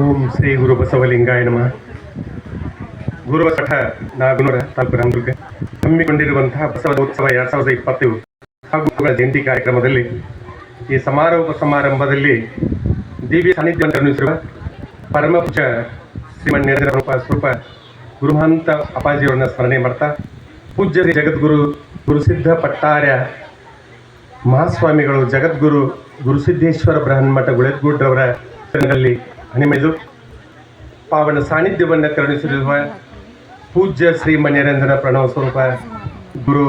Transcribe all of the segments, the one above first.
ಓಂ ಶ್ರೀ ಗುರು ಬಸವಲಿಂಗಾಯ ನಮಃ. ಗುರುಬಸಠ ನಾಗನೂರ ತಾಲೂಕು ರಾಮದುರ್ಗ ಹಮ್ಮಿಕೊಂಡಿರುವಂತಹ ಬಸವೋತ್ಸವ ಎರಡ್ ಸಾವಿರದ ಇಪ್ಪತ್ತು ಹಾಗೂ ಜಯಂತಿ ಕಾರ್ಯಕ್ರಮದಲ್ಲಿ ಈ ಸಮಾರೋಪ ಸಮಾರಂಭದಲ್ಲಿ ದೇವಿ ಸಾನ್ನಿಧ್ಯ ನಿರ್ಮಿಸಿರುವ ಪರಮಪುಜ ರೂಪ ಸ್ವರೂಪ ಗುರುಮಹಂತ ಅಪಾಜಿಯವರನ್ನ ಸ್ಮರಣೆ ಮಾಡ್ತಾ, ಪೂಜ್ಯ ಜಗದ್ಗುರು ಗುರುಸಿದ್ಧ ಪಟ್ಟಾರ್ಯ ಮಹಾಸ್ವಾಮಿಗಳು ಜಗದ್ಗುರು ಗುರುಸಿದ್ದೇಶ್ವರ ಬ್ರಹ್ಮಠ ಗುಳೆದ್ಗೂಡ್ರವರ ಹಣಿಮೆದು ಪಾವನ ಸಾನ್ನಿಧ್ಯವನ್ನು ಕರುಣಿಸಿರುವ ಪೂಜ್ಯ ಶ್ರೀ ಮನ್ಯರಂಜನ ಪ್ರಣವ ಸ್ವರೂಪ ಗುರು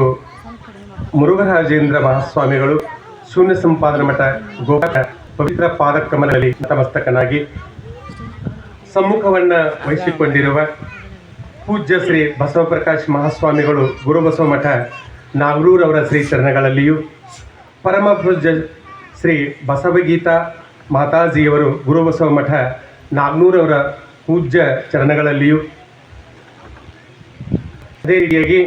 ಮುರುಘರಾಜೇಂದ್ರ ಮಹಾಸ್ವಾಮಿಗಳು, ಶೂನ್ಯ ಸಂಪಾದನ ಮಠ ಗೋಪಾಲ ಪವಿತ್ರ ಪಾದಕ್ರಮದಲ್ಲಿ ನತಮಸ್ತಕನಾಗಿ ಸಮ್ಮುಖವನ್ನು ವಹಿಸಿಕೊಂಡಿರುವ ಪೂಜ್ಯ ಶ್ರೀ ಬಸವಪ್ರಕಾಶ್ ಮಹಾಸ್ವಾಮಿಗಳು ಗುರುಬಸವ ಮಠ ನಾಗರೂರವರ ಶ್ರೀ ಚರಣಗಳಲ್ಲಿಯೂ ಪೂಜ್ಯ ಶ್ರೀ ಬಸವಗೀತಾ ಮಾತಾಜಿಯವರು ಗುರುಬಸವ ಮಠ ನಾಗ್ನೂರವರ ಪೂಜ್ಯ ಚರಣಗಳಲ್ಲಿಯೂ ಅದೇ ರೀತಿಯಾಗಿ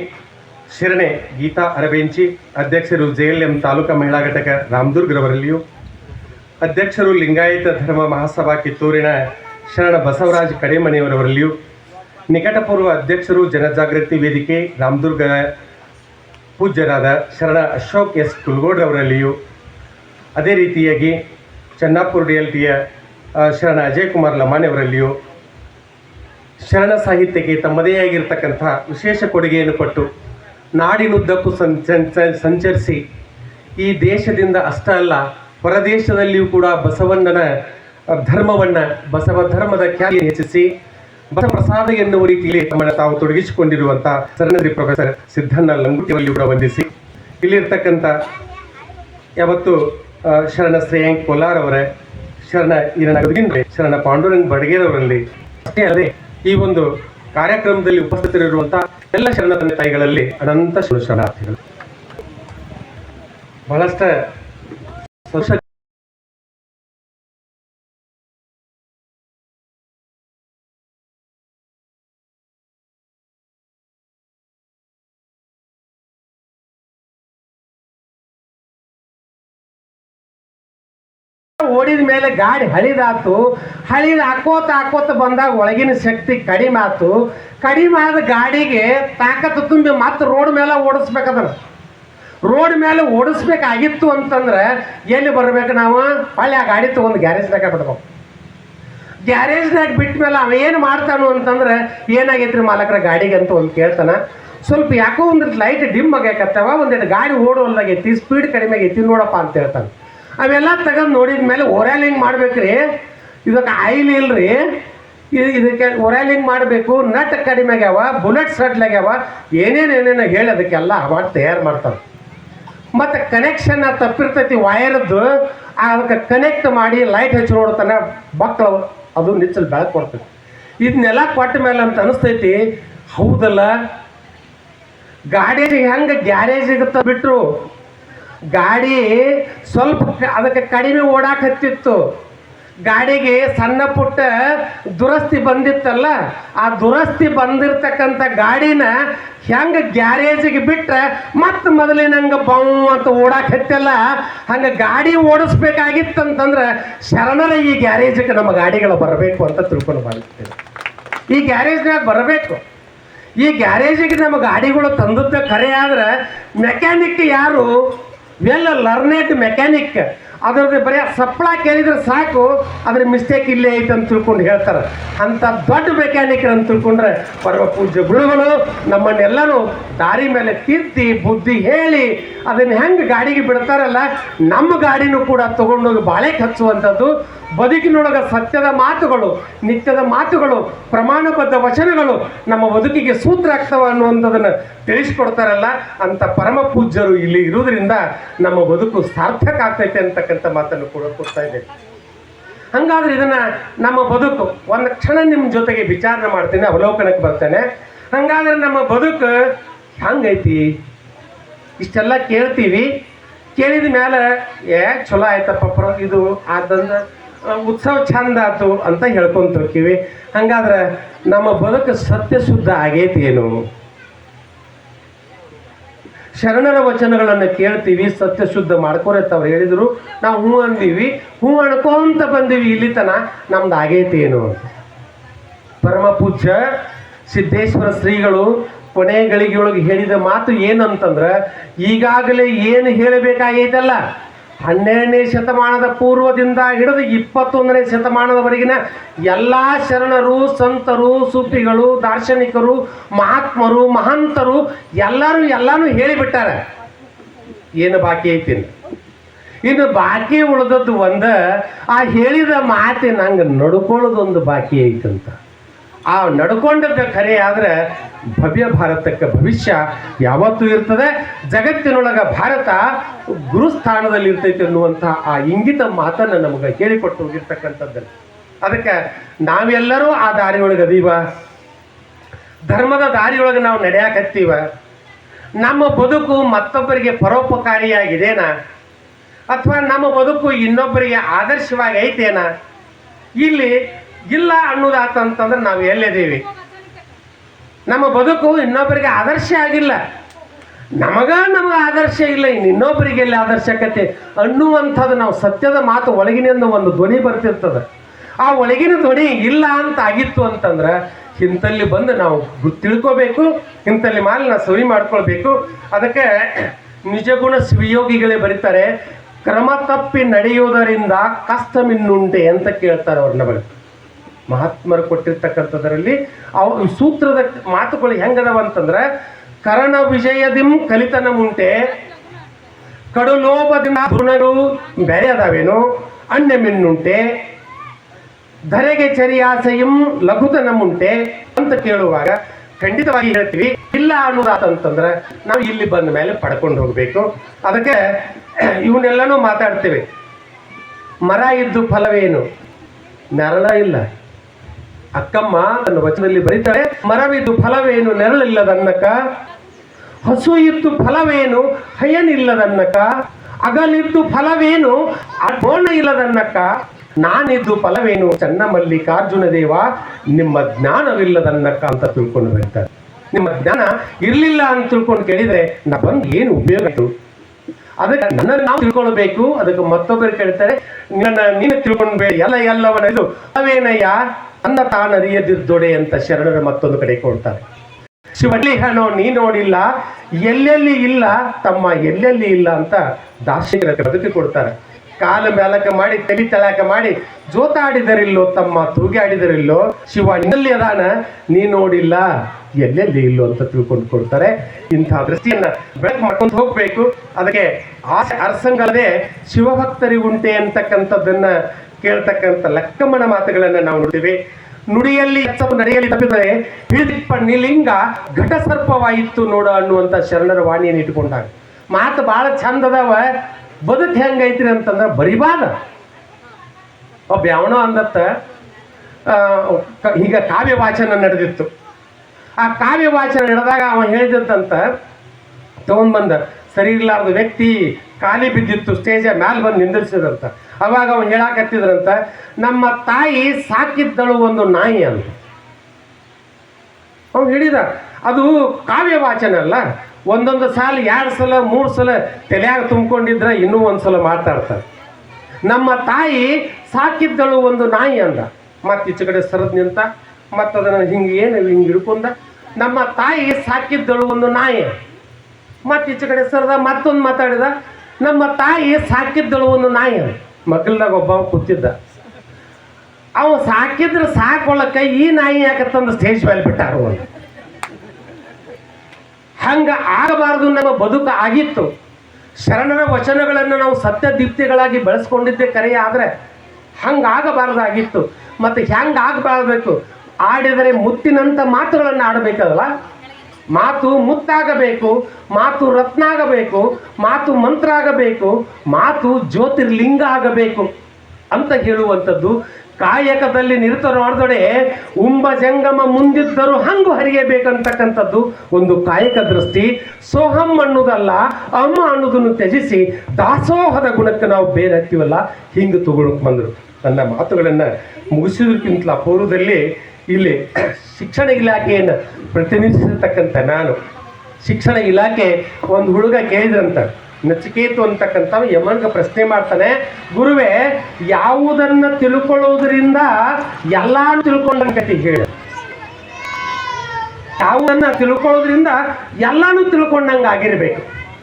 ಶಿರಣೆ ಗೀತಾ ಅರಬೆಂಚಿ, ಅಧ್ಯಕ್ಷರು ಜೆ ಎಲ್ ಎಂ ತಾಲೂಕಾ ಮಹಿಳಾ ಘಟಕ ರಾಮದುರ್ಗರವರಲ್ಲಿಯೂ, ಅಧ್ಯಕ್ಷರು ಲಿಂಗಾಯತ ಧರ್ಮ ಮಹಾಸಭಾ ಕಿತ್ತೂರಿನ ಶರಣ ಬಸವರಾಜ್ ಕಡೆಮನೆಯವರವರಲ್ಲಿಯೂ, ನಿಕಟಪೂರ್ವ ಅಧ್ಯಕ್ಷರು ಜನಜಾಗೃತಿ ವೇದಿಕೆ ರಾಮದುರ್ಗ ಪೂಜ್ಯರಾದ ಶರಣ ಅಶೋಕ್ ಎಸ್ ಕುಲ್ಗೋಡ್ರವರಲ್ಲಿಯೂ, ಅದೇ ರೀತಿಯಾಗಿ ಚನ್ನಾಪುರ ಡಿ ಎಲ್ ಟಿಯ ಶರಣ ಅಜಯ್ ಕುಮಾರ್ ಲಮಾನೆಯವರಲ್ಲಿಯೂ ಶರಣ ಸಾಹಿತ್ಯಕ್ಕೆ ತಮ್ಮದೇ ಆಗಿರತಕ್ಕಂಥ ವಿಶೇಷ ಕೊಡುಗೆಯನ್ನು ಕೊಟ್ಟು ನಾಡಿನುದ್ದಕ್ಕೂ ಸಂಚ ಸಂಚರಿಸಿ ಈ ದೇಶದಿಂದ ಅಷ್ಟೇ ಅಲ್ಲ, ಹೊರದೇಶದಲ್ಲಿಯೂ ಕೂಡ ಬಸವಣ್ಣನ ಧರ್ಮವನ್ನು, ಬಸವ ಧರ್ಮದ ಖ್ಯಾತಿ ಹೆಚ್ಚಿಸಿ ಬಸವ ಪ್ರಸಾದ ಎನ್ನುವ ರೀತಿಯಲ್ಲಿ ತಮ್ಮನ್ನು ತಾವು ತೊಡಗಿಸಿಕೊಂಡಿರುವಂಥ ಸರಣದಿ ಪ್ರೊಫೆಸರ್ ಸಿದ್ದಣ್ಣ ಲಂಗುಟಿಯಲ್ಲಿ ಕೂಡ ವಂದಿಸಿ ಇಲ್ಲಿರ್ತಕ್ಕಂಥ ಯಾವತ್ತು ಶರಣ ಶ್ರೇಯಾಂಕ್ ಕೋಲಾರ್ ಅವರೇ, ಶರಣ ಈರಣ್ಣ ಶರಣ ಪಾಂಡುರಂಗ್ ಬಡಗೇರವರಲ್ಲಿ. ಅಷ್ಟೇ ಅಲ್ಲದೆ, ಈ ಒಂದು ಕಾರ್ಯಕ್ರಮದಲ್ಲಿ ಉಪಸ್ಥಿತರಿರುವಂತಹ ಎಲ್ಲ ಶರಣ ತಂದೆ ತಾಯಿಗಳಲ್ಲಿ ಅನಂತ ಶರಣ ಶರಣಾರ್ಥಿಗಳು. ಬಹಳಷ್ಟ ಗಾಡಿ ಹಳಿದಾತು ಹಳಿದ ಹಾಕೋತ ಹಾಕೋತ ಬಂದಾಗ ಒಳಗಿನ ಶಕ್ತಿ ಕಡಿಮೆ ಆತು. ಕಡಿಮೆ ಆದ ಗಾಡಿಗೆ ತಾಕತ್ತು ತುಂಬಿ ಮತ್ತೆ ರೋಡ್ ಮೇಲೆ ಓಡಿಸ್ಬೇಕದನ್ನ. ರೋಡ್ ಮೇಲೆ ಓಡಿಸ್ಬೇಕಾಗಿತ್ತು ಅಂತಂದ್ರೆ ಎಲ್ಲಿ ಬರ್ಬೇಕು ನಾವು? ಹೊಳ್ಳಿ ಆ ಗಾಡಿ ತೊಗೊಂಡು ಗ್ಯಾರೇಜ್ನಾಗ ಬಿಡ್ಬೇಕು ಗ್ಯಾರೇಜ್ನಾಗ ಬಿಟ್ಟ ಮೇಲೆ ಅವ ಏನು ಮಾಡ್ತಾನು ಅಂತಂದ್ರೆ ಏನಾಗೈತ್ರಿ ಮಾಲಕರ ಗಾಡಿಗೆ ಅಂತ ಒಂದು ಕೇಳ್ತಾನ. ಸ್ವಲ್ಪ ಯಾಕೋ ಒಂದಿಟ್ಟು ಲೈಟ್ ಡಿಮ್ ಆಗ್ಯಾಕತ್ತವ ಒಂದಿಟ್ಟು ಗಾಡಿ ಓಡೋಲ್ದಾಗೈತಿ ಸ್ಪೀಡ್ ಕಡಿಮೆ ಆಗೈತಿ ನೋಡಪ್ಪ ಅಂತ ಹೇಳ್ತಾನೆ. ಅವೆಲ್ಲ ತಗೊಂಡು ನೋಡಿದ ಮೇಲೆ ಓರ್ಯಾಲಿಂಗ್ ಮಾಡ್ಬೇಕ್ರಿ? ಇದಕ್ಕೆ ಆಯಿಲ್ ಇಲ್ರಿ. ಇದು ಇದಕ್ಕೆ ಒರ್ಯಾಲಿಂಗ್ ಮಾಡಬೇಕು? ನಟ್ ಕಡಿಮೆ ಆಗ್ಯಾವ, ಬುಲೆಟ್ ಸಡ್ಲಾಗ್ಯಾವ ಏನೇನು ಏನೇನು ಹೇಳಿ ಅದಕ್ಕೆಲ್ಲ ಅವಾಗ ತಯಾರು ಮಾಡ್ತಾರೆ. ಮತ್ತು ಕನೆಕ್ಷನ್ ತಪ್ಪಿರ್ತೈತಿ ವೈರದ್ದು ಅದಕ್ಕೆ ಕನೆಕ್ಟ್ ಮಾಡಿ ಲೈಟ್ ಹಚ್ಚಿ ನೋಡ್ತಾನೆ ಮಕ್ಕಳು ಅದು ನಿಚ್ಚಲು ಬೆಳಕು ಕೊಡ್ತೈತಿ. ಇದನ್ನೆಲ್ಲ ಕೊಟ್ಟ ಮೇಲೆ ಅಂತ ಅನಿಸ್ತೈತಿ, ಹೌದಲ್ಲ? ಗಾಡಿ ಹೆಂಗೆ ಗ್ಯಾರೇಜಿಗೆ ಬಿಟ್ರು ಗಾಡಿ ಸ್ವಲ್ಪ ಅದಕ್ಕೆ ಕಡಿಮೆ ಓಡಾಕತ್ತಿತ್ತು. ಗಾಡಿಗೆ ಸಣ್ಣ ಪುಟ್ಟ ದುರಸ್ತಿ ಬಂದಿತ್ತಲ್ಲ, ಆ ದುರಸ್ತಿ ಬಂದಿರತಕ್ಕಂಥ ಗಾಡಿನ ಹೆಂಗೆ ಗ್ಯಾರೇಜಿಗೆ ಬಿಟ್ರೆ ಮತ್ತೆ ಮೊದಲಿನಂಗೆ ಬೌ ಅಂತ ಓಡಾಕತ್ತಲ್ಲ. ಹಂಗೆ ಗಾಡಿ ಓಡಿಸ್ಬೇಕಾಗಿತ್ತಂತಂದ್ರೆ ಶರಣರ ಈ ಗ್ಯಾರೇಜಿಗೆ ನಮ್ಮ ಗಾಡಿಗಳು ಬರಬೇಕು ಅಂತ ತಿಳ್ಕೊಂಡು ಭಾವಿಸ್ತೇನೆ ಈ ಗ್ಯಾರೇಜ್ನಾಗ ಬರಬೇಕು. ಈ ಗ್ಯಾರೇಜಿಗೆ ನಮ್ಮ ಗಾಡಿಗಳು ತಂದದ್ದ ಕರೆ ಆದ್ರೆ ಮೆಕ್ಯಾನಿಕ್ ಯಾರು ವೆಲ್ ಲರ್ನೆಡ್ ಮೆಕ್ಯಾನಿಕ್ ಅದರದ್ದು ಬರೀ ಸಪ್ಳ ಕೇಳಿದ್ರೆ ಸಾಕು ಅದ್ರ ಮಿಸ್ಟೇಕ್ ಇಲ್ಲೇ ಐತೆ ಅಂತ ತಿಳ್ಕೊಂಡು ಹೇಳ್ತಾರೆ. ಅಂಥ ದೊಡ್ಡ ಮೆಕ್ಯಾನಿಕ್ ಅಂತ ತಿಳ್ಕೊಂಡ್ರೆ ಪರಮ ಪೂಜ್ಯ ಗುರುಗಳು, ನಮ್ಮನ್ನೆಲ್ಲರೂ ದಾರಿ ಮೇಲೆ ತಿದ್ದಿ ಬುದ್ಧಿ ಹೇಳಿ, ಅದನ್ನು ಹೆಂಗೆ ಗಾಡಿಗೆ ಬಿಡ್ತಾರಲ್ಲ, ನಮ್ಮ ಗಾಡಿನೂ ಕೂಡ ತಗೊಂಡೋಗಿ ಬಾಳೆ ಹಚ್ಚುವಂಥದ್ದು ಬದುಕಿನೊಳಗೆ ಸತ್ಯದ ಮಾತುಗಳು ನಿತ್ಯದ ಮಾತುಗಳು ಪ್ರಮಾಣಬದ್ಧ ವಚನಗಳು ನಮ್ಮ ಬದುಕಿಗೆ ಸೂತ್ರ ಆಗ್ತವೆ ಅನ್ನುವಂಥದ್ದನ್ನು ತಿಳಿಸ್ಕೊಡ್ತಾರಲ್ಲ ಅಂತ ಪರಮ ಪೂಜ್ಯರು ಇಲ್ಲಿ ಇರುವುದರಿಂದ ನಮ್ಮ ಬದುಕು ಸಾರ್ಥಕ ಆಗ್ತೈತೆ ಅಂತಕ್ಕಂಥ ಮಾತನ್ನು ಕೂಡ ಕೊಡ್ತಾ ಇದೆ ಹಂಗಾದ್ರೆ ಇದನ್ನ ನಮ್ಮ ಬದುಕು ಒಂದು ಕ್ಷಣ ನಿಮ್ಮ ಜೊತೆಗೆ ವಿಚಾರಣೆ ಮಾಡ್ತೇನೆ ಅವಲೋಕನಕ್ಕೆ ಬರ್ತೇನೆ. ಹಂಗಾದ್ರೆ ನಮ್ಮ ಬದುಕು ಹಂಗೈತಿ? ಇಷ್ಟೆಲ್ಲ ಕೇಳ್ತೀವಿ. ಕೇಳಿದ ಮೇಲೆ ಏ ಚಲೋ ಆಯ್ತಪ್ಪ ಪ್ರ ಇದು ಆದಂದ್ರೆ ಆ, ಉತ್ಸವ ಚಂದ ಆತು ಅಂತ ಹೇಳ್ಕೊಂತ ಹೋಗ್ತೀವಿ ಹಂಗಾದ್ರೆ ನಮ್ಮ ಬದುಕು ಸತ್ಯ ಶುದ್ಧ ಆಗೈತೇನು? ಶರಣರ ವಚನಗಳನ್ನು ಕೇಳ್ತೀವಿ ಸತ್ಯ ಶುದ್ಧ ಮಾಡ್ಕೊರೆ ಅಂತ ಅವ್ರು ಹೇಳಿದ್ರು. ನಾವು ಹ್ಞೂ ಅಂದೀವಿ. ಹ್ಞೂ ಅನ್ಕೊಂತ ಬಂದೀವಿ ಇಲ್ಲಿ ತನ. ನಮ್ದು ಆಗೈತೇನು? ಪರಮ ಪೂಜ್ಯ ಸಿದ್ದೇಶ್ವರ ಶ್ರೀಗಳು ಕೊನೆ ಗಳಿಗೆಯೊಳಗೆ ಹೇಳಿದ ಮಾತು ಏನಂತಂದ್ರೆ, ಈಗಾಗಲೇ ಏನು ಹೇಳಬೇಕಾಗೈತಲ್ಲ? ಹನ್ನೆರಡನೇ ಶತಮಾನದ ಪೂರ್ವದಿಂದ ಹಿಡಿದು ಇಪ್ಪತ್ತೊಂದನೇ ಶತಮಾನದವರೆಗಿನ ಎಲ್ಲ ಶರಣರು, ಸಂತರು, ಸೂಫಿಗಳು, ದಾರ್ಶನಿಕರು, ಮಹಾತ್ಮರು, ಮಹಂತರು, ಎಲ್ಲರೂ ಎಲ್ಲಾನು ಹೇಳಿಬಿಟ್ಟಾರೆ. ಏನು ಬಾಕಿ ಐತಿ? ಇನ್ನು ಬಾಕಿ ಉಳಿದದ್ದು ಒಂದ, ಆ ಹೇಳಿದ ಮಾತಿನ ಹಂಗೆ ನಡ್ಕೊಳ್ಳೋದೊಂದು ಬಾಕಿ ಐತಂತ. ಆ ನಡ್ಕೊಂಡದ್ದು ಖರೆ ಆದ್ರೆ ಭವ್ಯ ಭಾರತಕ್ಕೆ ಭವಿಷ್ಯ ಯಾವತ್ತೂ ಇರ್ತದೆ. ಜಗತ್ತಿನೊಳಗ ಭಾರತ ಗುರುಸ್ಥಾನದಲ್ಲಿ ಇರ್ತೈತೆ ಅನ್ನುವಂಥ ಆ ಇಂಗಿತ ಮಾತನ್ನು ನಮಗೆ ಹೇಳಿಕೊಟ್ಟು ಹೋಗಿರ್ತಕ್ಕಂಥದ್ದನ್ನು ಅದಕ್ಕೆ ನಾವೆಲ್ಲರೂ ಆ ದಾರಿಯೊಳಗೆ ಅದೀವ. ಧರ್ಮದ ದಾರಿಯೊಳಗೆ ನಾವು ನಡೆಯಾಕತ್ತೀವ ನಮ್ಮ ಬದುಕು ಮತ್ತೊಬ್ಬರಿಗೆ ಪರೋಪಕಾರಿಯಾಗಿದೇನಾ? ಅಥವಾ ನಮ್ಮ ಬದುಕು ಇನ್ನೊಬ್ಬರಿಗೆ ಆದರ್ಶವಾಗಿ ಐತೇನಾ? ಇಲ್ಲಿ ಇಲ್ಲ ಅನ್ನೋದಾತಂತಂದ್ರೆ ನಾವು ಎಲ್ಲಿದ್ದೀವಿ ನಮ್ಮ ಬದುಕು ಇನ್ನೊಬ್ಬರಿಗೆ ಆದರ್ಶ ಆಗಿಲ್ಲ. ನಮಗ ನಮಗೆ ಆದರ್ಶ ಇಲ್ಲ, ಇನ್ನು ಇನ್ನೊಬ್ಬರಿಗೆ ಎಲ್ಲಿ ಆದರ್ಶಕತೆ ಅನ್ನುವಂಥದ್ದು ನಾವು ಸತ್ಯದ ಮಾತು ಒಳಗಿನಿಂದ ಒಂದು ಧ್ವನಿ ಬರ್ತಿರ್ತದೆ. ಆ ಒಳಗಿನ ಧ್ವನಿ ಇಲ್ಲ ಅಂತ ಆಗಿತ್ತು ಅಂತಂದ್ರೆ ಇಂಥಲ್ಲಿ ಬಂದು ನಾವು ತಿಳ್ಕೋಬೇಕು ಇಂಥಲ್ಲಿ ಮಾಲಿ ನಾವು ಸವಿ ಮಾಡ್ಕೊಳ್ಬೇಕು. ಅದಕ್ಕೆ ನಿಜಗುಣ ಸ್ವಯೋಗಿಗಳೇ ಬರೀತಾರೆ, ಕ್ರಮ ತಪ್ಪಿ ನಡೆಯುವುದರಿಂದ ಕಷ್ಟಮಿನ್ನುಂಟೆ ಅಂತ ಕೇಳ್ತಾರೆ ಅವ್ರನ್ನ ನಮಗೆ. ಮಹಾತ್ಮರು ಕೊಟ್ಟಿರ್ತಕ್ಕಂಥದ್ರಲ್ಲಿ ಅವ ಸೂತ್ರದ ಮಾತುಗಳು ಹೆಂಗದವ ಅಂತಂದ್ರೆ ಕರಣ ವಿಜಯದಿಂ ಕಲಿತನ ಮುಂಟೆ ಕಡು ಲೋಭದಿಂದ ಗುಣರು ಬೇರೆ ಅದಾವೇನು ಅನ್ಯ ಮಿನ್ನುಂಟೆ ಧರೆಗೆ ಚರಿಯಾಸೆಯಂ ಲಘುತನ ಮುಂಟೆ ಅಂತ ಕೇಳುವಾಗ ಖಂಡಿತವಾಗಿ ಹೇಳ್ತೀವಿ. ಇಲ್ಲ ಅನ್ನೋದಾತಂತಂದ್ರೆ ನಾವು ಇಲ್ಲಿ ಬಂದ ಮೇಲೆ ಪಡ್ಕೊಂಡು ಹೋಗಬೇಕು. ಅದಕ್ಕೆ ಇವನ್ನೆಲ್ಲನೂ ಮಾತಾಡ್ತೀವಿ. ಮರ ಇದ್ದು ಫಲವೇನು? ನೆರಳ ಇಲ್ಲ. ಅಕ್ಕಮ್ಮ ತನ್ನ ವಚನದಲ್ಲಿ ಬರೀತಾರೆ ಮರವಿದ್ದು ಫಲವೇನು ನೆರಳಿಲ್ಲದನ್ನಕ ಹಸು ಇತ್ತು ಫಲವೇನು ಹಯನಿಲ್ಲದನ್ನಕ ಅಗಲಿದ್ದು ಫಲವೇನು ಅಡೋಣ ಇಲ್ಲದನ್ನಕ ನಾನಿದ್ದು ಫಲವೇನು ಚನ್ನ ಮಲ್ಲಿಕಾರ್ಜುನ ದೇವ? ನಿಮ್ಮ ಜ್ಞಾನವಿಲ್ಲದನ್ನಕ ಅಂತ ತಿಳ್ಕೊಂಡು ಬರ್ತಾರೆ ನಿಮ್ಮ ಜ್ಞಾನ ಇರಲಿಲ್ಲ ಅಂತ ತಿಳ್ಕೊಂಡು ಕೇಳಿದರೆ, ನಾ ಬಂದು ಏನು ಉಪಯೋಗ ಆಯ್ತು? ಅದಕ್ಕೆ ನನ್ನನ್ನು ನಾವು ತಿಳ್ಕೊಳ್ಬೇಕು. ಅದಕ್ಕೆ ಮತ್ತೊಬ್ಬರು ಕೇಳ್ತಾರೆ ನನ್ನ ನೀನು ತಿಳ್ಕೊಂಡ್ಬೇಡಿ ಎಲ್ಲ, ಎಲ್ಲವನ್ನ ಇದು ಅವೇನಯ್ಯ ಅನ್ನ ತಾನರಿಯದಿದ್ದೊಡೆ ಅಂತ ಶರಣರ ಮತ್ತೊಂದು ಕಡೆ ಕೊಡ್ತಾರೆ ಶಿವಲಿಹನೋ ನೀ ನೋಡಿಲ್ಲ. ಎಲ್ಲೆಲ್ಲಿ ಇಲ್ಲ, ತಮ್ಮ ಎಲ್ಲೆಲ್ಲಿ ಇಲ್ಲ ಅಂತ ದಾರ್ಶನಿಕರ ಬದುಕಿ ಕೊಡ್ತಾರೆ. ಕಾಲ ಮೇಲಕ ಮಾಡಿ, ತಲೆ ತಳಕ ಮಾಡಿ ಜೋತಾಡಿದರಿಲ್ಲೋ ತಮ್ಮ ತೂಗಾಡಿದರಿಲ್ಲೋ ಶಿವ ನಿನ್ನಲ್ಲಿ ಅದಾನ, ನೀ ನೋಡಿಲ್ಲ, ಎಲ್ಲೆಲ್ಲಿ ಇಲ್ಲೋ ಅಂತ ತಿಳ್ಕೊಂಡು ಕೊಡ್ತಾರೆ. ಇಂಥ ದೃಷ್ಟಿಯನ್ನ ಬೆಳಕು ಮಾಡ್ಕೊಂಡು ಹೋಗ್ಬೇಕು. ಅದಕ್ಕೆ ಆಸೆ ಅರಸಂಗಲ್ಲದೆ ಶಿವಭಕ್ತರಿಗುಂಟೆ ಅಂತಕ್ಕಂಥದ್ದನ್ನ ಕೇಳ್ತಕ್ಕಂಥ ಲಕ್ಕಮ್ಮನ ಮಾತುಗಳನ್ನ ನಾವು ನೋಡ್ತೀವಿ. ನುಡಿಯಲ್ಲಿ ನಡೆಯಲ್ಲಿ ನಡೆಯಲಿ ತಪ್ಪಿದರೆ ಹಿಡಿದಿಪ್ಪ ನಿಲಿಂಗ ಘಟಸರ್ಪವಾಯಿತು ನೋಡ ಅನ್ನುವಂಥ ಶರಣರ ವಾಣಿಯನ್ನು ಇಟ್ಕೊಂಡಾಗ ಮಾತು ಭಾಳ ಚಂದ ಅದಾವ. ಬದುಕು ಹೆಂಗೈತ್ರಿ ಅಂತಂದ್ರೆ ಬರಿಬಾದ ಒಬ್ಬ ಯಾವನೋ ಅಂದತ್ತ ಈಗ ಕಾವ್ಯ ವಾಚನ ನಡೆದಿತ್ತು. ಆ ಕಾವ್ಯ ವಾಚನ ನಡೆದಾಗ ಅವ ಹೇಳಿದಂತ ತಗೊಂಡ್ಬಂದ ಸರಿ ಇರ್ಲಾರ್ದ ವ್ಯಕ್ತಿ ಖಾಲಿ ಬಿದ್ದಿತ್ತು, ಸ್ಟೇಜ ಮ್ಯಾಲ ಬಂದು ನಿಂದಿರ್ಸಿದಂತ ಅವಾಗ ಅವ್ನು ಹೇಳಾಕತ್ತಿದ್ರಂತ, ನಮ್ಮ ತಾಯಿ ಸಾಕಿದ್ದಳು ಒಂದು ನಾಯಿ ಅಂತ ಅವ್ನು ಹೇಳಿದ, ಅದು ಕಾವ್ಯ ವಾಚನ ಅಲ್ಲ ಒಂದೊಂದು ಸಾಲ, ಎರಡು ಸಲ, ಮೂರು ಸಲ ತಲೆಯಾಗ ತುಂಬಿಕೊಂಡಿದ್ರೆ ಇನ್ನೂ ಒಂದು ಸಲ ಮಾತಾಡ್ತಾರೆ ನಮ್ಮ ತಾಯಿ ಸಾಕಿದ್ದಳು ಒಂದು ನಾಯಿ ಅಂದ. ಮತ್ತೆ ಈಚೆ ಕಡೆ ಸರದ್ ನಿಂತ, ಮತ್ತೆ ಅದನ್ನು ಹಿಂಗೆ ಏನು ಹಿಂಗೆ ಹಿಡ್ಕೊಂಡ. ನಮ್ಮ ತಾಯಿ ಸಾಕಿದ್ದಳು ಒಂದು ನಾಯಿ. ಮತ್ತೆ ಈಚೆ ಕಡೆ ಸರದ, ಮತ್ತೊಂದು ಮಾತಾಡಿದ. ನಮ್ಮ ತಾಯಿ ಸಾಕಿದ್ದಳು ಒಂದು ನಾಯಿ ಮಗಲ್ದಾಗ ಒಬ್ಬ ಕೂತಿದ್ದ. ಅವ ಸಾಕಿದ್ರೆ ಸಾಕೊಳ್ಳಕ್ಕೆ ಈ ನಾಯಿ ಯಾಕತ್ತಂದು ತಂದು ಸ್ಟೇಜ್ ಮೇಲೆ ಬಿಟ್ಟಾರು ಅಂತ. ಹಂಗ ಆಗಬಾರದು ನಮ್ಮ ಬದುಕು ಆಗಿತ್ತು. ಶರಣರ ವಚನಗಳನ್ನು ನಾವು ಸತ್ಯ ದೀಪ್ತಿಗಳಾಗಿ ಬೆಳೆಸ್ಕೊಂಡಿದ್ದೆ ಕರೆ ಆದರೆ ಹಂಗಾಗಬಾರ್ದಾಗಿತ್ತು ಮತ್ತು ಹೆಂಗೆ ಆಗಬಾರ್ಬೇಕು? ಆಡಿದರೆ ಮುತ್ತಿನಂಥ ಮಾತುಗಳನ್ನು ಆಡಬೇಕಲ್ಲ ಮಾತು ಮುತ್ತಾಗಬೇಕು, ಮಾತು ರತ್ನ ಆಗಬೇಕು ಮಾತು ಮಂತ್ರ ಆಗಬೇಕು, ಮಾತು ಜ್ಯೋತಿರ್ಲಿಂಗ ಆಗಬೇಕು ಅಂತ ಹೇಳುವಂಥದ್ದು ಕಾಯಕದಲ್ಲಿ ನಿರತರಾದೊಡೆ ಉಂಬ ಜಂಗಮ ಮುಂದಿದ್ದರೂ ಹಂಗು ಹರಿಯಬೇಕಂತಕ್ಕಂಥದ್ದು ಒಂದು ಕಾಯಕ ದೃಷ್ಟಿ. ಸೋಹಂ ಅನ್ನೋದಲ್ಲ ಅಮ್ಮ ಅನ್ನೋದನ್ನು ತ್ಯಜಿಸಿ ದಾಸೋಹದ ಗುಣಕ್ಕೆ ನಾವು ಬೇರೆ ಹತ್ತೀವಲ್ಲ ಹಿಂಗೆ ತಗೊಳಕ್ ಬಂದರು. ನನ್ನ ಮಾತುಗಳನ್ನು ಮುಗಿಸಿದಕ್ಕಿಂತಲ ಪೂರ್ವದಲ್ಲಿ ಇಲ್ಲಿ ಶಿಕ್ಷಣ ಇಲಾಖೆಯನ್ನು ಪ್ರತಿನಿಧಿಸಿರ್ತಕ್ಕಂಥ ನಾನು. ಶಿಕ್ಷಣ ಇಲಾಖೆ ಒಂದು ಹುಡುಗ ಕೇಳಿದ್ರಂತ. ನಚಿಕೇತು ಅಂತಕ್ಕಂಥ ಯಮನಿಗೆ ಪ್ರಶ್ನೆ ಮಾಡ್ತಾನೆ, ಗುರುವೇ, ಯಾವುದನ್ನ ತಿಳ್ಕೊಳ್ಳೋದ್ರಿಂದ ಎಲ್ಲಾನು ತಿಳ್ಕೊಂಡಂಗತಿ ಹೇಳಿ. ಯಾವುದನ್ನ ತಿಳ್ಕೊಳ್ಳೋದ್ರಿಂದ ಎಲ್ಲಾನು ತಿಳ್ಕೊಂಡಂಗೆ ಆಗಿರ್ಬೇಕು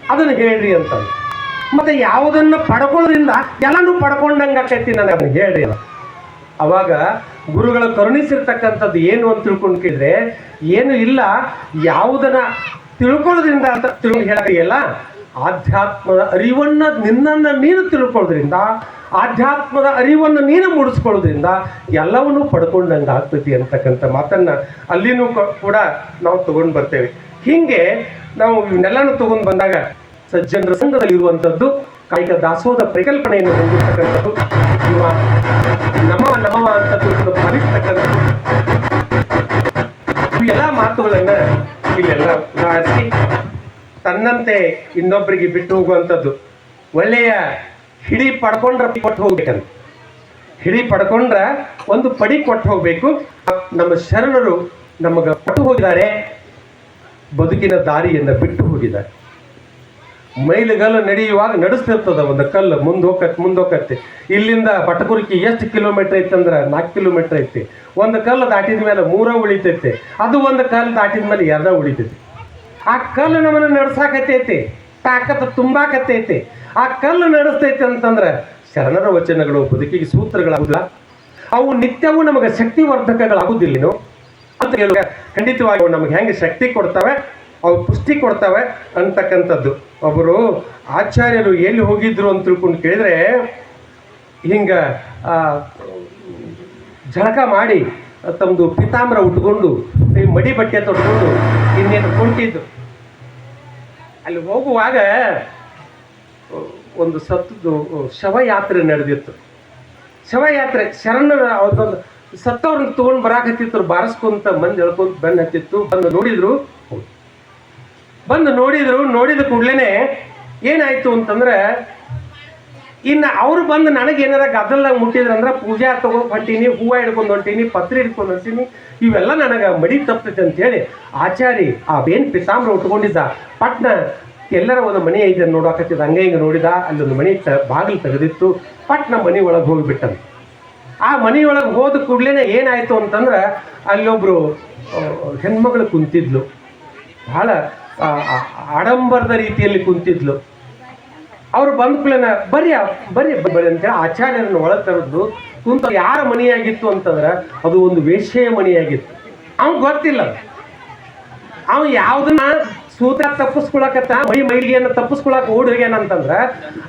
ಅದನ್ನು ಹೇಳ್ರಿ ಅಂತ ಮತ್ತೆ ಯಾವುದನ್ನ ಪಡ್ಕೊಳ್ಳೋದ್ರಿಂದ ಎಲ್ಲಾನು ಪಡ್ಕೊಂಡಂಗೆ ಆಕೈತಿ ನನಗೆ ಅದನ್ನ ಹೇಳ್ರಿ ಅಲ್ಲ ಅವಾಗ ಗುರುಗಳ ಕರುಣಿಸಿರ್ತಕ್ಕಂಥದ್ದು ಏನು ಅಂತ ತಿಳ್ಕೊಂಡು ಕೇಳಿದ್ರೆ, ಏನು ಇಲ್ಲ, ಯಾವುದನ್ನ ತಿಳ್ಕೊಳ್ಳೋದ್ರಿಂದ ಅಂತ ತಿಳ್ಕೊಂಡು ಹೇಳಕ್ಕಿಲ್ಲ ಆಧ್ಯಾತ್ಮದ ಅರಿವನ್ನು ನಿನ್ನನ್ನು ನೀನು ತಿಳ್ಕೊಳ್ಳೋದ್ರಿಂದ, ಆಧ್ಯಾತ್ಮದ ಅರಿವನ್ನು ನೀನು ಮೂಡಿಸ್ಕೊಳ್ಳೋದ್ರಿಂದ ಎಲ್ಲವನ್ನೂ ಪಡ್ಕೊಂಡಂಗೆ ಆಗ್ತೈತಿ ಅಂತಕ್ಕಂಥ ಮಾತನ್ನು ಅಲ್ಲಿನೂ ಕೂಡ ನಾವು ತಗೊಂಡು ಬರ್ತೇವೆ. ಹೀಗೆ ನಾವು ಇವನ್ನೆಲ್ಲನೂ ತಗೊಂಡು ಬಂದಾಗ ಸಜ್ಜನರ ಸಂಘದಲ್ಲಿ ಇರುವಂಥದ್ದು ಕಾಯಿಕ ದಾಸೋಹದ ಪರಿಕಲ್ಪನೆಯನ್ನು ಹೊಂದಿರ್ತಕ್ಕಂಥದ್ದು, ಇವ ನಮವ ನಮವ ಅಂತ ಭಾವಿಸ್ತಕ್ಕಂಥದ್ದು. ಎಲ್ಲ ಮಾತುಗಳನ್ನು ಇಲ್ಲೆಲ್ಲ ಉದಾಹರಿಸಿ ತನ್ನಂತೆ ಇನ್ನೊಬ್ಬರಿಗೆ ಬಿಟ್ಟು ಹೋಗುವಂಥದ್ದು. ಒಳ್ಳೆಯ ಹಿಡಿ ಪಡ್ಕೊಂಡ್ರೆ ಕೊಟ್ಟು ಹೋಗ್ಬೇಕಂತ. ಹಿಡಿ ಪಡ್ಕೊಂಡ್ರ ಒಂದು ಪಡಿ ಕೊಟ್ಟು ಹೋಗ್ಬೇಕು. ನಮ್ಮ ಶರಣರು ನಮಗೆ ಕೊಟ್ಟು ಹೋಗಿದ್ದಾರೆ. ಬದುಕಿನ ದಾರಿಯನ್ನು ಬಿಟ್ಟು ಹೋಗಿದ್ದಾರೆ. ಮೈಲುಗಲ್ಲು ನಡೆಯುವಾಗ ನಡೆಸ್ತಿರ್ತದ ಒಂದು ಕಲ್ಲು ಮುಂದೆ ಹೋಗತ್ತೆ ಮುಂದೆ ಹೋಗತ್ತೆ ಇಲ್ಲಿಂದ ಪಟಕುರ್ಕಿ ಎಷ್ಟು ಕಿಲೋಮೀಟರ್ ಐತಂದ್ರೆ ನಾಲ್ಕು ಕಿಲೋಮೀಟರ್ ಐತಿ. ಒಂದು ಕಲ್ಲು ದಾಟಿದ ಮೇಲೆ ಮೂರ ಉಳಿತೈತೆ. ಅದು ಒಂದು ಕಲ್ಲು ದಾಟಿದ ಮೇಲೆ ಎರಡ ಉಳಿತೈತಿ. ಆ ಕಲ್ಲು ನಮ್ಮನ್ನು ನಡೆಸಾಕತ್ತೈತಿ, ತಾಕತ್ತು ತುಂಬಾಕತ್ತೈತಿ. ಆ ಕಲ್ಲು ನಡೆಸ್ತೈತಿ ಅಂತಂದ್ರೆ ಶರಣರ ವಚನಗಳು, ಬದುಕಿಗೆ ಸೂತ್ರಗಳಾಗುದಿಲ್ಲ. ಅವು ನಿತ್ಯವೂ ನಮಗೆ ಶಕ್ತಿವರ್ಧಕಗಳಾಗುದಿಲ್ಲೇನು ಅಂತ ಹೇಳುವ ಖಂಡಿತವಾಗಿ ನಮಗೆ ಹೆಂಗೆ ಶಕ್ತಿ ಕೊಡ್ತವೆ, ಅವು ಪುಷ್ಟಿ ಕೊಡ್ತವೆ ಅಂತಕ್ಕಂಥದ್ದು. ಒಬ್ಬರು ಆಚಾರ್ಯರು ಎಲ್ಲಿ ಹೋಗಿದ್ರು ಅಂತ ತಿಳ್ಕೊಂಡು ಕೇಳಿದ್ರೆ, ಹಿಂಗ ಜಳಕ ಮಾಡಿ ತಮ್ಮದು ಪಿತಾಮ್ರ ಉಟ್ಕೊಂಡು, ಈ ಮಡಿ ಬಟ್ಟೆ ತೊಟ್ಕೊಂಡು ಇನ್ನೇನು ಕುಂಟಿದ್ದು ಅಲ್ಲಿ ಹೋಗುವಾಗ ಒಂದು ಸತ್ತದ್ದು ಶವಯಾತ್ರೆ ನಡೆದಿತ್ತು. ಶವಯಾತ್ರೆ, ಶರಣರ ಅವ್ರದ್ದೊಂದು ಸತ್ತವ್ರನ್ನ ತಗೊಂಡು ಬರಾಕತ್ತಿತ್ತು ಬಾರಿಸ್ಕೊಂತ ಮಂದಿ ಹೇಳ್ಕೊಂತ ಬೆನ್ನ ಹತ್ತಿತ್ತು. ಬಂದು ನೋಡಿದ್ರು ಬಂದು ನೋಡಿದ್ರು, ನೋಡಿದ ಕೂಡಲೇ ಏನಾಯ್ತು ಅಂತಂದ್ರೆ ಇನ್ನು ಅವ್ರು ಬಂದು ನನಗೆ ಏನಾರ ಗದ್ದಲ್ದಾಗ ಮುಟ್ಟಿದ್ರಂದ್ರೆ ಪೂಜೆ ತಗೊಂಡು ಹೊಂಟೀನಿ ಹೂವು ಹಿಡ್ಕೊಂಡು ಹೊಂಟೀನಿ ಪತ್ರಿ ಹಿಡ್ಕೊಂಡು ಹೊಂಟೀನಿ ಇವೆಲ್ಲ ನನಗೆ ಮಡಿ ತಪ್ತೈತೆ ಅಂತೇಳಿ ಆಚಾರಿ ಆ ಬೇನ್ ಪಿಸಾಮ್ರ ಉಟ್ಕೊಂಡಿದ್ದ ಪಟ್ನ ಎಲ್ಲರ ಒಂದು ಮನೆ ಐತೆ ನೋಡಾಕತ್ತಿದ್ದ ಹಂಗೆ ಹಿಂಗೆ ನೋಡಿದ ಅಲ್ಲೊಂದು ಮನೆ ತ ಬಾಗಿಲು ತೆಗೆದಿತ್ತು ಪಟ್ನ ಮನೆ ಒಳಗೆ ಹೋಗಿಬಿಟ್ಟನು. ಆ ಒಳಗೆ ಹೋದ ಕೂಡಲೇ ಏನಾಯಿತು ಅಂತಂದ್ರೆ ಅಲ್ಲೊಬ್ರು ಆ, ಹೆಣ್ಮಗಳು ಕುಂತಿದ್ಲು. ಬಹಳ ಆಡಂಬರದ ರೀತಿಯಲ್ಲಿ ಕುಂತಿದ್ಲು. ಅವ್ರು ಬಂದ ಕೂಡಲೇ ಬರೀ ಬರೀ ಬರ್ರಿ ಅಂತೇಳಿ ಆಚಾರ್ಯರನ್ನು ಒಳಗೆ ತರದ್ದು ಕುಂತ ಯಾರ ಮನೆಯಾಗಿತ್ತು ಅಂತಂದ್ರೆ ಅದು ಒಂದು ವೇಶ್ಯೆಯ ಮನೆಯಾಗಿತ್ತು. ಅವ್ನ್ ಗೊತ್ತಿಲ್ಲ. ಅವ ಯಾವ್ದನ್ನ ಸೂತ್ರ ತಪ್ಪಿಸ್ಕೊಳಕತ್ತ, ಮೈ ಮೈಲಿಗೆಯನ್ನು ತಪ್ಪಿಸ್ಕೊಳಕ್ ಓಡಿ ಹೋಗ್ಯಾನ ಅಂತಂದ್ರ,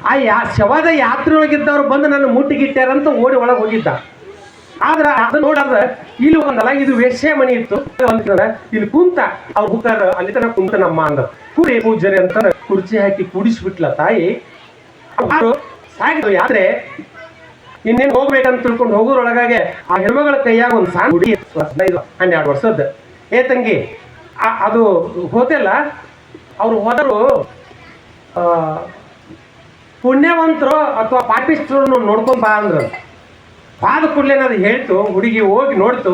ಆ ಯಾ ಶವದ ಯಾತ್ರೆ ಒಳಗಿದ್ದವ್ರು ಬಂದು ನನ್ನ ಮುಟ್ಟಿಗಿಟ್ಟಾರಂತ ಓಡಿ ಒಳಗೆ ಹೋಗಿದ್ದ. ಆದ್ರ ಅದನ್ನ ನೋಡಾದ್ರ ಇಲ್ಲಿ ಒಂದಲ್ಲ ಇದು ವೇಶ್ಯ ಮನೆ ಇತ್ತು. ಅಂತಂದ್ರ ಇಲ್ಲಿ ಕುಂತ ಅವ್ರು ಹುಕ್ಕಾರ ಅಲ್ಲಿ ತನಕ ಕುಂತ ನಮ್ಮ ಅಂದ. ಕುರಿ ಪೂಜರಿ ಅಂತ ಕುರ್ಚಿ ಹಾಕಿ ಕುಡಿಸ್ಬಿಟ್ಲ ತಾಯಿ. ಸಾಗಿದ್ರು ಯಾತ್ರೆ ಇನ್ನೇನು ಹೋಗ್ಬೇಕಂತ ತಿಳ್ಕೊಂಡು ಹೋಗೋದ್ರೊಳಗಾಗೆ ಆ ಹೆಣ್ಮಗಳ ಕೈಯಾಗ ಒಂದು ಸಾಂಗ್ ಹುಡಿ ಹದಿನೈದು, ಹನ್ನೆರಡು ವರ್ಷದ ಏ ತಂಗಿ ಅದು ಹೋದೆಲ್ಲ ಅವ್ರು ಹೋದರು ಪುಣ್ಯವಂತರು ಅಥವಾ ಪಾಪಿಸ್ಟ್ರು ಬಾ ಅಂದ್ರು. ಬಾದ ಕೂಡಲೇ ಹೇಳ್ತು, ಹುಡುಗಿ ಹೋಗಿ ನೋಡ್ತು.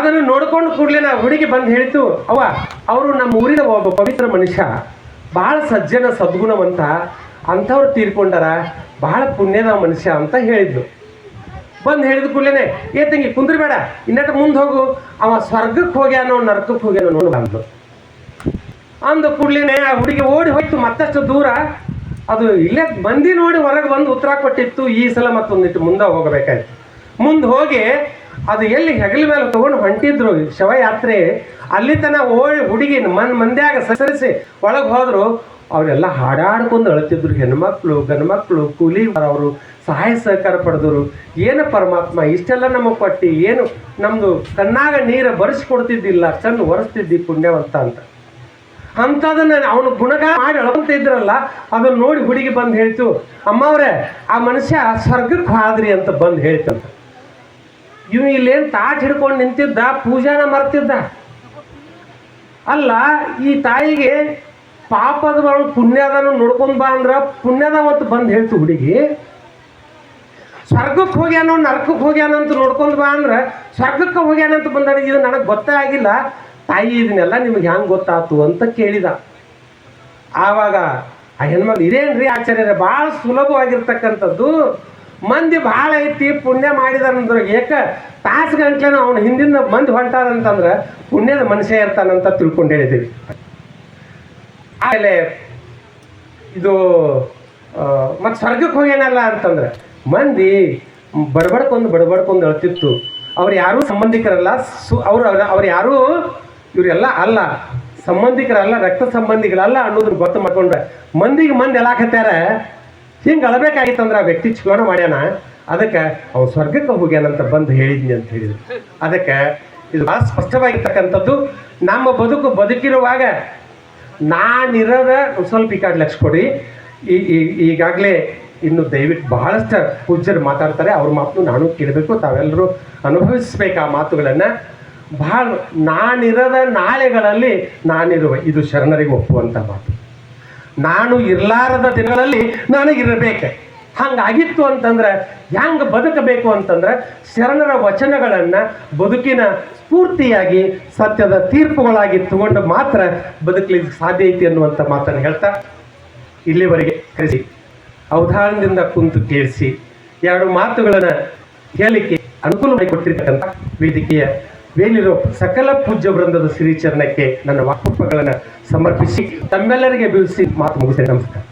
ಅದನ್ನು ನೋಡ್ಕೊಂಡು ಕೂಡಲೇ ನಾ ಹುಡುಗಿ ಬಂದು ಹೇಳ್ತು ಅವ ಅವರು ನಮ್ಮ ಊರಿನ ಒಬ್ಬ ಪವಿತ್ರ ಮನುಷ್ಯ ಬಹಳ ಸಜ್ಜನ ಸದ್ಗುಣವಂತ, ಅಂಥವ್ರು ತೀರ್ಕೊಂಡಾರ ಬಹಳ ಪುಣ್ಯದ ಮನುಷ್ಯ ಅಂತ ಹೇಳಿದ್ಲು. ಬಂದು ಹೇಳಿದ ಕೂಡಲೇ ಏ ತಂಗಿ ಕುಂದ್ರಬೇಡ ಇನ್ನಟ ಮುಂದೆ ಹೋಗು, ಅವ ಸ್ವರ್ಗಕ್ಕೆ ಹೋಗ್ಯಾನೋ ನರಕಕ್ಕೆ ಹೋಗ್ಯಾನೋ ನೋಡು ಅಂದ್ಲು. ಅಂದ ಕೂಡಲೇ ಆ ಹುಡುಗಿ ಓಡಿ ಹೋಯ್ತು ಮತ್ತಷ್ಟು ದೂರ. ಅದು ಇಲ್ಲೇ ಮಂದಿ ನೋಡಿ ಹೊರಗೆ ಬಂದು ಉತ್ತರ ಕೊಟ್ಟಿತ್ತು, ಈ ಸಲ ಮತ್ತೊಂದಿಟ್ಟು ಮುಂದೆ ಹೋಗಬೇಕಾಯ್ತು. ಮುಂದೆ ಹೋಗಿ ಅದು ಎಲ್ಲಿ ಹೆಗಲ ಮೇಲೆ ತಗೊಂಡು ಹೊಂಟಿದ್ರು ಶವಯಾತ್ರೆ, ಅಲ್ಲಿ ತನ ಓಡಿ ಹುಡುಗಿ ಮನ್ ಮಂದ್ಯಾಗ ಸಸರಿಸಿ ಒಳಗೆ ಹೋದ್ರು. ಅವರೆಲ್ಲ ಹಾಡಾಡ್ಕೊಂಡು ಅಳ್ತಿದ್ರು, ಹೆಣ್ಮಕ್ಳು, ಗಂಡ್ಮಕ್ಳು, ಕೂಲಿ ಅವರು ಸಹಾಯ ಸಹಕಾರ ಪಡೆದರು. ಏನು ಪರಮಾತ್ಮ, ಇಷ್ಟೆಲ್ಲ ನಮಗೆ ಕೊಟ್ಟು, ಏನು ನಮ್ಮದು ಕಣ್ಣಾಗ ನೀರು ಬರೆಸ್ಕೊಡ್ತಿದ್ದಿಲ್ಲ ಕಣ್ಣು ಒರೆಸ್ತಿದ್ದಿ ಪುಣ್ಯವಂತ ಅಂತ. ಅಂಥದನ್ನ ಅವನು ಗುಣಗ ಮಾಡಿ ಅಳವಂತ ಇದ್ರಲ್ಲ, ಅದನ್ನ ನೋಡಿ ಹುಡುಗಿ ಬಂದು ಹೇಳ್ತು, ಅಮ್ಮವ್ರೆ, ಆ ಮನುಷ್ಯ ಸ್ವರ್ಗಕ್ಕೆ ಹಾದ್ರಿ ಅಂತ ಬಂದು ಹೇಳ್ತಂತ. ಇವ್ ಇಲ್ಲೇನು ತಾಟ್ ಹಿಡ್ಕೊಂಡು ನಿಂತಿದ್ದ? ಪೂಜಾನ ಮರ್ತಿದ್ದ? ಅಲ್ಲ, ಈ ತಾಯಿಗೆ ಪಾಪದ ಬರೋ ಪುಣ್ಯದನು ನೋಡ್ಕೊಂಡ್ ಬಾ ಅಂದ್ರ ಪುಣ್ಯದ ಮತ್ತು ಬಂದು ಹೇಳ್ತು ಹುಡುಗಿ. ಸ್ವರ್ಗಕ್ಕೆ ಹೋಗ್ಯಾನೋ ನರಕಕ್ಕೆ ಹೋಗ್ಯಾನಂತ ನೋಡ್ಕೊಂಡು ಬಾ ಅಂದ್ರೆ ಸ್ವರ್ಗಕ್ಕೆ ಹೋಗ್ಯಾನ ಅಂತ ಬಂದಾಗ ಇದು ನನಗೆ ಗೊತ್ತೇ ಆಗಿಲ್ಲ. ತಾಯಿ ಇದನ್ನೆಲ್ಲ ನಿಮ್ಗೆ ಹೆಂಗೆ ಗೊತ್ತಾತು ಅಂತ ಕೇಳಿದ. ಆವಾಗ ಆ ಹೆಣ್ಮಕ್ಳು ಇದೇನ್ರಿ ಆಚಾರ್ಯರೇ ಭಾಳ ಸುಲಭವಾಗಿರ್ತಕ್ಕಂಥದ್ದು. ಮಂದಿ ಭಾಳ ಐತಿ, ಪುಣ್ಯ ಮಾಡಿದಾರಂದ್ರೆ ಏಕ ತಾಸು ಗಂಟ್ಲೆ ಅವ್ನ ಹಿಂದಿಂದ ಮಂದಿ ಹೊಂಟಾರಂತಂದ್ರೆ ಪುಣ್ಯದ ಮನುಷ್ಯ ಇರ್ತಾನಂತ ತಿಳ್ಕೊಂಡು ಹೇಳಿದ್ದೀವಿ. ಆಮೇಲೆ ಇದು ಮತ್ತು ಸ್ವರ್ಗಕ್ಕೆ ಹೋಗ್ಯಾನಲ್ಲ ಅಂತಂದ್ರೆ ಮಂದಿ ಬಡಬಡ್ಕೊಂಡು ಬಡಬಡ್ಕೊಂಡು ಅಳ್ತಿತ್ತು. ಅವ್ರು ಯಾರೂ ಸಂಬಂಧಿಕರಲ್ಲ, ಸು, ಅವ್ರು ಅವ್ರು ಯಾರೂ ಇವರೆಲ್ಲ ಅಲ್ಲ, ಸಂಬಂಧಿಕರಲ್ಲ, ರಕ್ತ ಸಂಬಂಧಿಗಳಲ್ಲ ಅನ್ನೋದನ್ನ ಗೊತ್ತು ಮಾಡ್ಕೊಂಡ್ರೆ ಮಂದಿಗೆ ಮಂದಿ ಎಲ್ಲಾಕತ್ಯಾರ ಹಿಂಗೆ ಅಳಬೇಕಾಗಿತ್ತಂದ್ರೆ ಆ ವ್ಯಕ್ತಿ ಚಲೋನ ಮಾಡ್ಯಾನ. ಅದಕ್ಕೆ ಅವ್ನು ಸ್ವರ್ಗಕ್ಕೆ ಹೋಗ್ಯಾನಂತ ಬಂದು ಹೇಳಿದ್ನಿ ಅಂತ ಹೇಳಿದ್ರು. ಅದಕ್ಕೆ ಇದು ಭಾಳ ಸ್ಪಷ್ಟವಾಗಿರ್ತಕ್ಕಂಥದ್ದು, ನಮ್ಮ ಬದುಕು ಬದುಕಿರುವಾಗ ನಾನಿರೋದ ಸ್ವಲ್ಪ ಈ ಲಕ್ಷ ಕೊಡಿ. ಈ- ಈಗಾಗಲೇ ಇನ್ನು ದಯವಿಟ್ಟು ಬಹಳಷ್ಟು ಪೂಜ್ಯರು ಮಾತಾಡ್ತಾರೆ, ಅವ್ರ ಮಾತು ನಾನು ಕೇಳಬೇಕು, ತಾವೆಲ್ಲರೂ ಅನುಭವಿಸ್ಬೇಕು ಆ ಮಾತುಗಳನ್ನು. ಬಹಳ ನಾನಿರದ ನಾಳೆಗಳಲ್ಲಿ ನಾನಿರುವ, ಇದು ಶರಣರಿಗೆ ಒಪ್ಪುವಂಥ ಮಾತು. ನಾನು ಇರ್ಲಾರದ ದಿನಗಳಲ್ಲಿ ನನಗಿರಬೇಕೆ. ಹಂಗಾಗಿತ್ತು ಅಂತಂದ್ರೆ, ಹ್ಯಾಂಗ ಬದುಕಬೇಕು ಅಂತಂದ್ರೆ ಶರಣರ ವಚನಗಳನ್ನು ಬದುಕಿನ ಸ್ಫೂರ್ತಿಯಾಗಿ, ಸತ್ಯದ ತೀರ್ಪುಗಳಾಗಿ ತಗೊಂಡು ಮಾತ್ರ ಬದುಕಲಿಕ್ಕೆ ಸಾಧ್ಯ ಐತಿ ಅನ್ನುವಂಥ ಮಾತನ್ನು ಹೇಳ್ತಾ ಇಲ್ಲಿವರೆಗೆ ಕರೆಸಿ. ಅವಧಾನದಿಂದ ಕುಂತು ಕೇಳಿಸಿ. ಎರಡು ಮಾತುಗಳನ್ನು ಹೇಳಲಿಕ್ಕೆ ಅನುಕೂಲ ಮಾಡಿಕೊಟ್ಟಿರ್ತಕ್ಕಂಥ ವೇದಿಕೆಯ ಮೇಲಿರೋ ಸಕಲ ಪೂಜ್ಯ ವೃಂದದ ಶ್ರೀಚರಣಕ್ಕೆ ನನ್ನ ವಾಕುಪಗಳನ್ನು ಸಮರ್ಪಿಸಿ ತಮ್ಮೆಲ್ಲರಿಗೆ ಬೀಳಿಸಿ ಮಾತು ಮುಗಿಸಿ ನಮಸ್ಕಾರ.